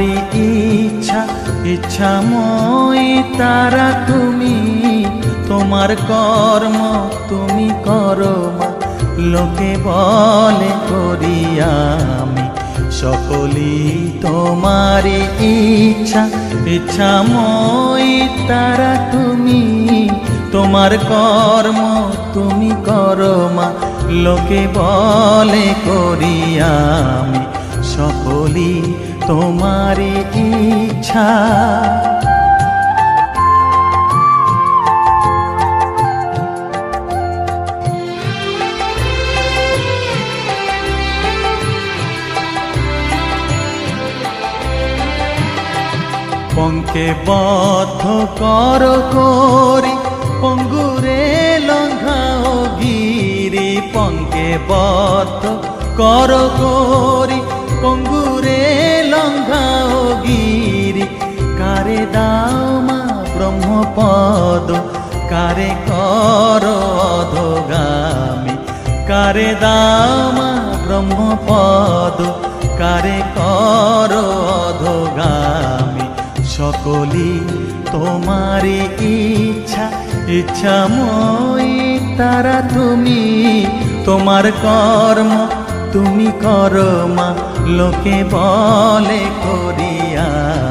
সকলি তোমারই ইচ্ছা, ইচ্ছাময় তারা তুমি। তোমার কর্ম তুমি করো মা, লোকে বলে করি আমি। সকলি তোমারই ইচ্ছা, ইচ্ছাময় তারা তুমি। তোমার কর্ম তুমি করো মা, লোকে বলে করি আমি। সকলি তোমারই ইচ্ছা। পঙ্কে বদ্ধ কর করি পঙ্গুরে লঙ্ঘাও গিরি। পঙ্কে বদ্ধ কর করি পঙ্গুরে লঙ্ঘাও গিরি। কারে দাও মা ব্রহ্মপদ, কারে কর অধগামী। কারে দাও মা ব্রহ্মপদ, কারে কর অধগামী। সকলি তোমারই ইচ্ছা, ইচ্ছাময় তারা তুমি। তোমার কর্ম তুমি করো মা লোকে বলে করি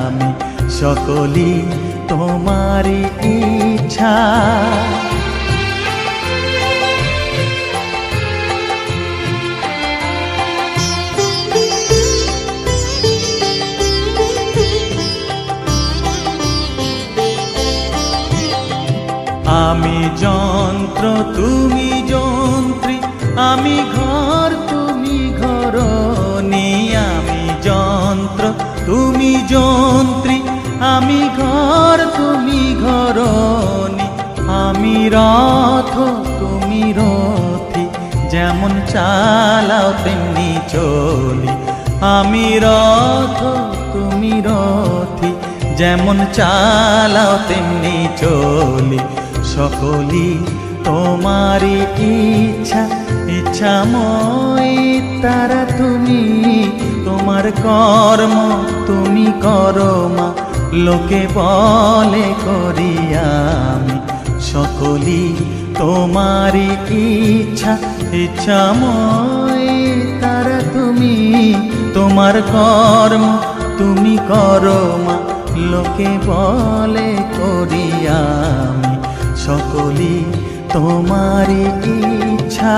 আমি সকলি তোমারই ইচ্ছা। আমি যন্ত্র তুমি যন্ত্রী আমি ঘর যন্ত্রী, আমি ঘর, তুমি ঘরনি আমি রথ, তুমি রথি, যেমন চালাও তেমনি চলি। আমি রথ, তুমি রথি, যেমন চালাও তেমনি চলি। সকলি তোমারই ইচ্ছা ইচ্ছা, ইচ্ছাময়, তারা তুমি কর্ম, তুমি করো মা। লোকে বলে করি আমি সকলি, তোমারই ইচ্ছা, ইচ্ছাময়। তারা তুমি, তোমার কর্ম, তুমি করো মা। লোকে বলে করি আমি সকলি, তোমারই ইচ্ছা।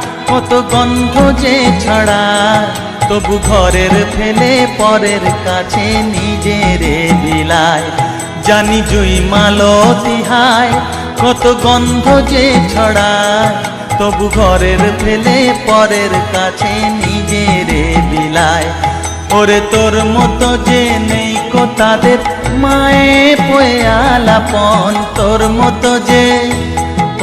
কত গন্ধ যে ছড়া। তবু ঘরের ফেলে পরের কাছে নিজেরে বিলায়। জানি জুই মালো তিহায়, কত গন্ধ যে ছড়ায়। তবু ঘরের ফেলে পরের কাছে নিজেরে বিলায়। ওরে তোর মতো যে নেই কো তাদের, মায়ে পয়ে আলাপন। তোর মতো যে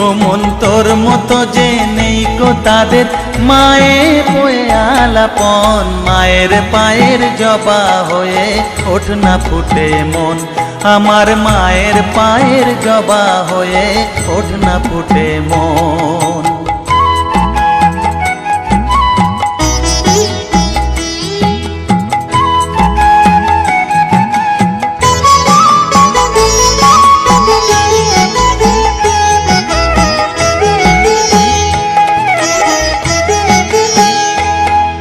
ও মন তোর মতো যে নেই গো তাদের মায়ে বয়ে আলাপন। মায়ের পায়ের জবা হয়ে ওঠ না ফুটে মন। আমার মায়ের পায়ের জবা হয়ে ওঠ না ফুটে মন।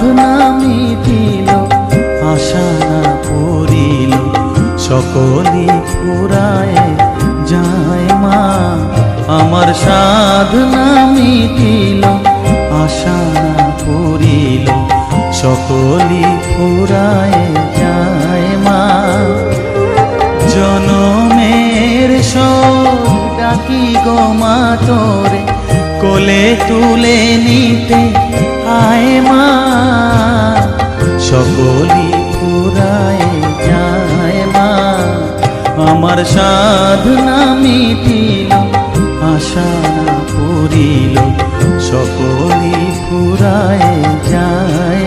সাধনা মিটিল আশা না পুরিল সকলি ফুরায় যায় মা। আমার সাধনা মিটিল আশা না পুরিল সকলি ফুরায় যায় মা। জনমের সব ডাকি গো মা তোরে, কোলে তুলে নিতে আয় মা। সকলি পুরায় যায় মা আমার সাধনা মিটিল আশা পুরিল সকলি পুরায় যায়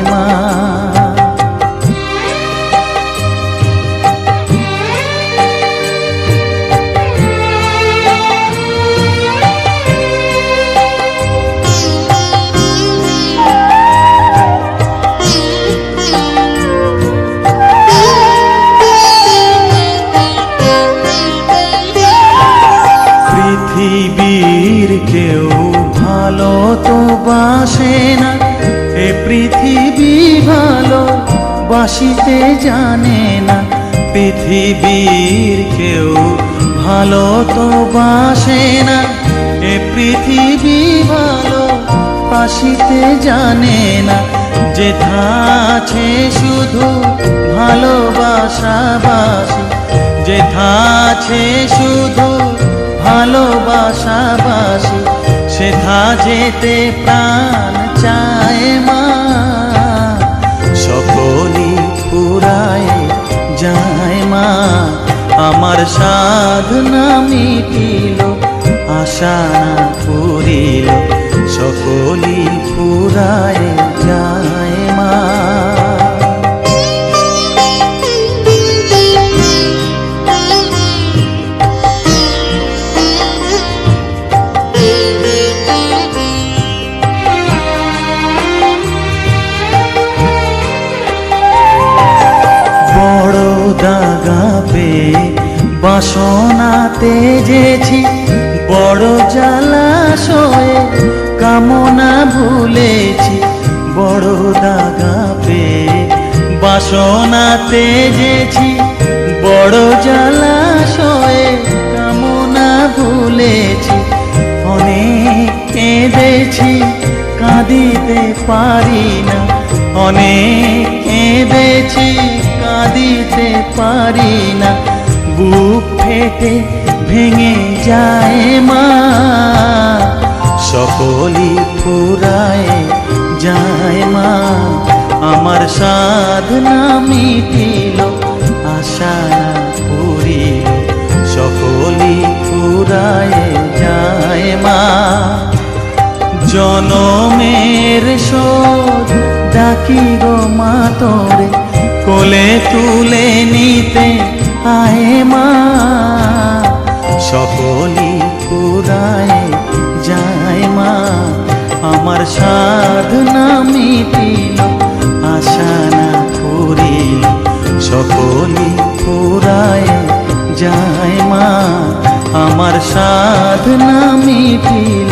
পৃথিবীর কেউ ভালো তো বাসে না। এ পৃথিবী ভালো বাসিতে জানে না। যে আছে শুধু ভালোবাসা বাসি। যে আছে শুধু ভালোবাসাবাসি সেথা যেতে প্রাণ চায় মা। সকলি ফুরায় যায় আমার সাধনা মিটিল আশা না পুরিল সকলি ফুরায় যায় দাগা পেয়ে বাসনাতে যেছি, বড় জলাশয়ে কামনা ভুলেছি, বড় দাগা পেয়ে বাসনাতে যেছি, বড় জলাশয়ে কামনা ভুলেছি অনেক কেঁদেছি, কাঁদিতে পারি না অনেক পারি না। বুক ফেটে ভেঙে যায় মা। সকলি ফুরায় যায় মা। আমার সাধনা মিটিল, আশা পুরি সকলি ফুরায় যায় মা। জনমের শোধ ডাকি গো মা তোরে, কোলে তুলে নিতে আয় মা। সকলি পুরায় যায় মা, আমার সাধনা মিটিল, আশা না করিল। সকলি পুরায় যায় মা, আমার সাধনা মিটিল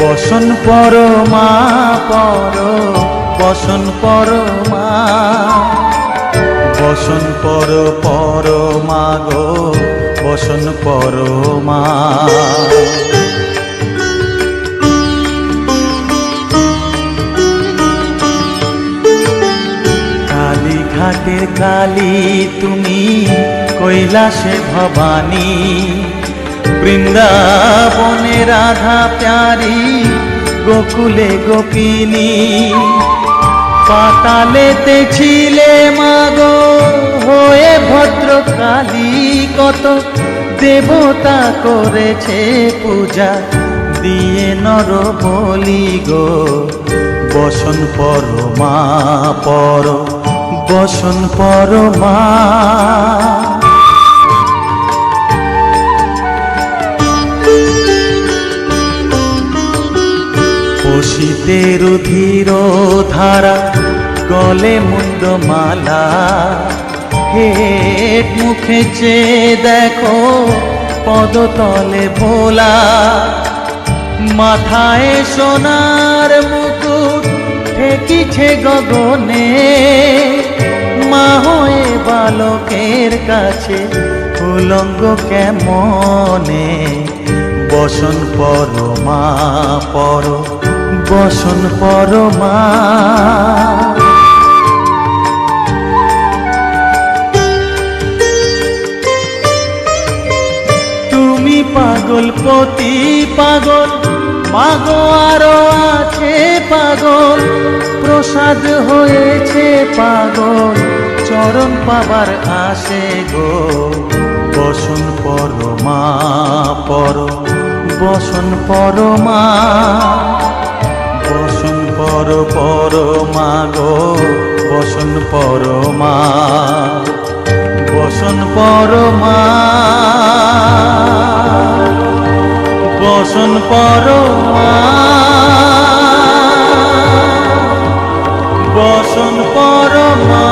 বসন পরমা, পর বসন পরমা। বসন পর পরমা গো, বসন পরমা। কালী ঘাটের কালী তুমি, কৈলাসে ভবানী। বৃন্দাবনে রাধা প্যারি, গোকুলে গোপিনী। পাতালেতে ছিলে মাগো, হয়ে ভদ্র কালী কত দেবতা করেছে পূজা। দিয়ে নর বলি গো, বসন পরমা পর, বসন পরমা পশিতের ধীর ধারা, গলে মুন্ড মালা হেট মুখে চেয়ে দেখো পদতলে ভোলা। মাথায় সোনার মুকুট ঠেকিছে গগনে। মা হয়ে বালকের কাছে উলঙ্গ কেমনে? বসন পরমা পর বসন পরমা। তুমি পাগল পতি পাগল, মাগো আরও আছে পাগল, প্রসাদ হয়েছে পাগল, চরণ পাবার আসে গো। বসন পরমা পর, বসন পরমা। পর পরমা গো বসন পরমা বসন পরমা বসন পরমা বসন পরমা